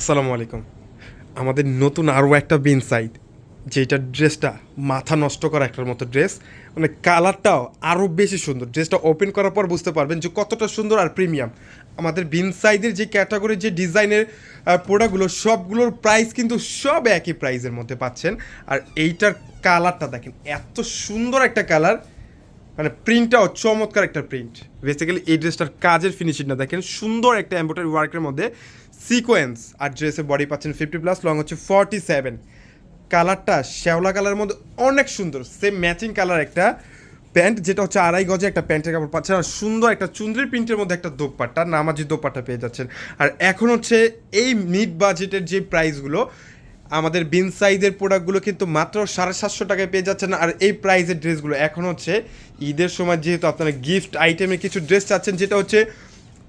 আসসালামু আলাইকুম। আমাদের নতুন আরও একটা বিন সাইড যেটা ড্রেসটা মাথা নষ্ট করা একটার মতো ড্রেস মানে কালারটাও আরও বেশি সুন্দর। ড্রেসটা ওপেন করার পর বুঝতে পারবেন যে কতটা সুন্দর আর প্রিমিয়াম। আমাদের বিন সাইডের যে ক্যাটাগরির যে ডিজাইনের প্রোডাক্টগুলো, সবগুলোর প্রাইস কিন্তু সব একই প্রাইসের মধ্যে পাচ্ছেন। আর এইটার কালারটা দেখেন, এত সুন্দর একটা কালার। মানে প্রিন্টটাও চমৎকার একটা প্রিন্ট। বেসিক্যালি এই ড্রেসটার কাজের ফিনিশিংটা দেখেন, সুন্দর একটা এম্ব্রয়ডারি ওয়ার্কের মধ্যে সিকোয়েন্স আর ড্রেসের বডি পাচ্ছেন ফিফটি প্লাস লং হচ্ছে ফর্টি সেভেন কালারটা শ্যাওলা কালারের মধ্যে অনেক সুন্দর সেম ম্যাচিং কালার একটা প্যান্ট যেটা হচ্ছে আড়াই গজে একটা প্যান্টের কাপড় পাচ্ছেন, আর সুন্দর একটা চুন্দ্রির প্রিন্টের মধ্যে একটা দোপাট্টা, নামাজি দোপাট্টা পেয়ে যাচ্ছেন। আর এখন হচ্ছে এই মিড বাজেটের যে প্রাইসগুলো আমাদের বিন সাইজের প্রোডাক্টগুলো কিন্তু মাত্র সাড়ে সাতশো টাকায় পেয়ে যাচ্ছেন, আর এই প্রাইসের ড্রেসগুলো এখন হচ্ছে ঈদের সময় যেহেতু আপনারা গিফট আইটেমের কিছু ড্রেস চাচ্ছেন, যেটা হচ্ছে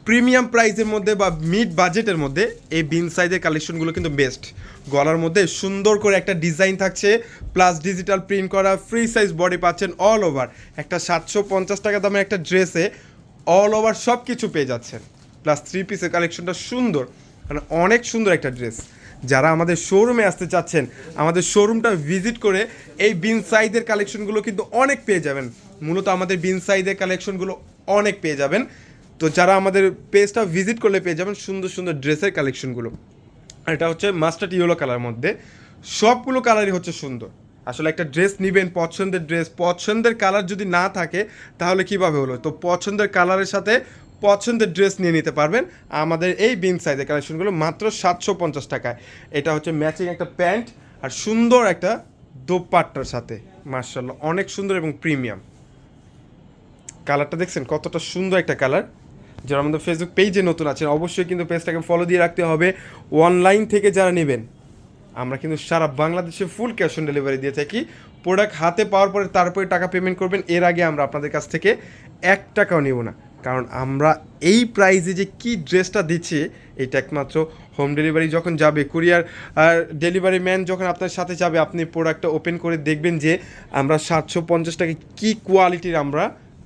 প্রিমিয়াম প্রাইসের মধ্যে বা মিড বাজেটের মধ্যে এই বিন সাইজের কালেকশনগুলো কিন্তু বেস্ট গলার মধ্যে সুন্দর করে একটা ডিজাইন থাকছে প্লাস ডিজিটাল প্রিন্ট করা ফ্রি সাইজ বডি পাচ্ছেন অল ওভার একটা সাতশো পঞ্চাশ টাকা দামের একটা ড্রেসে অল ওভার সব কিছু পেয়ে যাচ্ছেন। প্লাস থ্রি পিসের কালেকশনটা সুন্দর মানে অনেক সুন্দর একটা ড্রেস যারা আমাদের শোরুমে আসতে চাচ্ছেন, আমাদের শোরুমটা ভিজিট করে এই বিন সাইজের কালেকশনগুলো কিন্তু অনেক পেয়ে যাবেন। মূলত আমাদের বিন সাইজের কালেকশনগুলো অনেক পেয়ে যাবেন। তো যারা আমাদের পেজটা ভিজিট করলে পেয়ে যাবেন সুন্দর সুন্দর ড্রেসের কালেকশনগুলো আর এটা হচ্ছে মাস্টার্ড ইয়েলো কালার মধ্যে। সবগুলো কালারই হচ্ছে সুন্দর। আসলে একটা ড্রেস নেবেন, পছন্দের ড্রেস পছন্দের কালার যদি না থাকে, তাহলে কীভাবে হলো? তো পছন্দের কালারের সাথে পছন্দের ড্রেস নিয়ে নিতে পারবেন। আমাদের এই বিন সাইজের কালেকশনগুলো মাত্র সাতশো পঞ্চাশ টাকায়। এটা হচ্ছে ম্যাচিং একটা প্যান্ট আর সুন্দর একটা দোপাট্টার সাথে। মার্শাল্লাহ অনেক সুন্দর এবং প্রিমিয়াম কালারটা দেখছেন? কতটা সুন্দর একটা কালার যারা আমাদের ফেসবুক পেজে নতুন আছেন, অবশ্যই কিন্তু পেজটাকে ফলো দিয়ে রাখতে হবে। অনলাইন থেকে যারা নেবেন, আমরা কিন্তু সারা বাংলাদেশে ফুল ক্যাশ অন ডেলিভারি দিয়ে থাকি। প্রোডাক্ট হাতে পাওয়ার পরে তারপরে টাকা পেমেন্ট করবেন, এর আগে আমরা আপনাদের কাছ থেকে এক টাকাও নেব না। কারণ আমরা এই প্রাইজে যে কি ড্রেসটা দিচ্ছি, এটা একমাত্র হোম ডেলিভারি যখন যাবে কুরিয়ার আর ডেলিভারি ম্যান যখন আপনার সাথে যাবে, আপনি প্রোডাক্টটা ওপেন করে দেখবেন যে আমরা সাতশো পঞ্চাশ টাকা কী কোয়ালিটির আমরা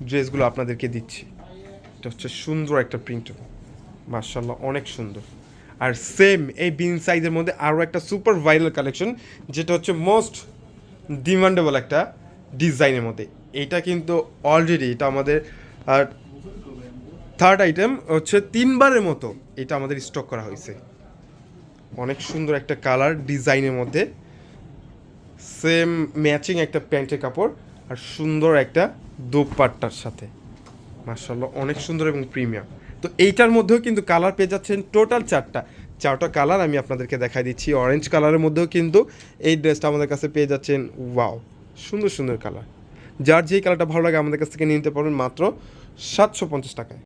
ড্রেসগুলো আপনাদেরকে দিচ্ছি। এটা হচ্ছে সুন্দর একটা প্রিন্ট মার্শাল্লাহ অনেক সুন্দর। আর সেম এই বিন সাইজের মধ্যে আরও একটা সুপার ভাইরাল কালেকশন যেটা হচ্ছে মোস্ট ডিমান্ডেবল একটা ডিজাইনের মধ্যে। এটা কিন্তু অলরেডি এটা আমাদের, আর থার্ড আইটেম হচ্ছে তিনবারের মতো এটা আমাদের স্টক করা হয়েছে। অনেক সুন্দর একটা কালার ডিজাইনের মধ্যে। সেম ম্যাচিং একটা প্যান্টের কাপড় আর সুন্দর একটা দোপাট্টার সাথে। মার্শাল্লাহ অনেক সুন্দর এবং প্রিমিয়াম। তো এইটার মধ্যেও কিন্তু কালার পেয়ে যাচ্ছেন টোটাল চারটা। চারটা কালার আমি আপনাদেরকে দেখাই দিচ্ছি। অরেঞ্জ কালারের মধ্যেও কিন্তু এই ড্রেসটা আমাদের কাছে পেয়ে যাচ্ছেন, ওয়াও, সুন্দর সুন্দর কালার। যার যেই কালারটা ভালো লাগে আমাদের কাছ থেকে নিতে পারবেন মাত্র সাতশো পঞ্চাশ টাকায়।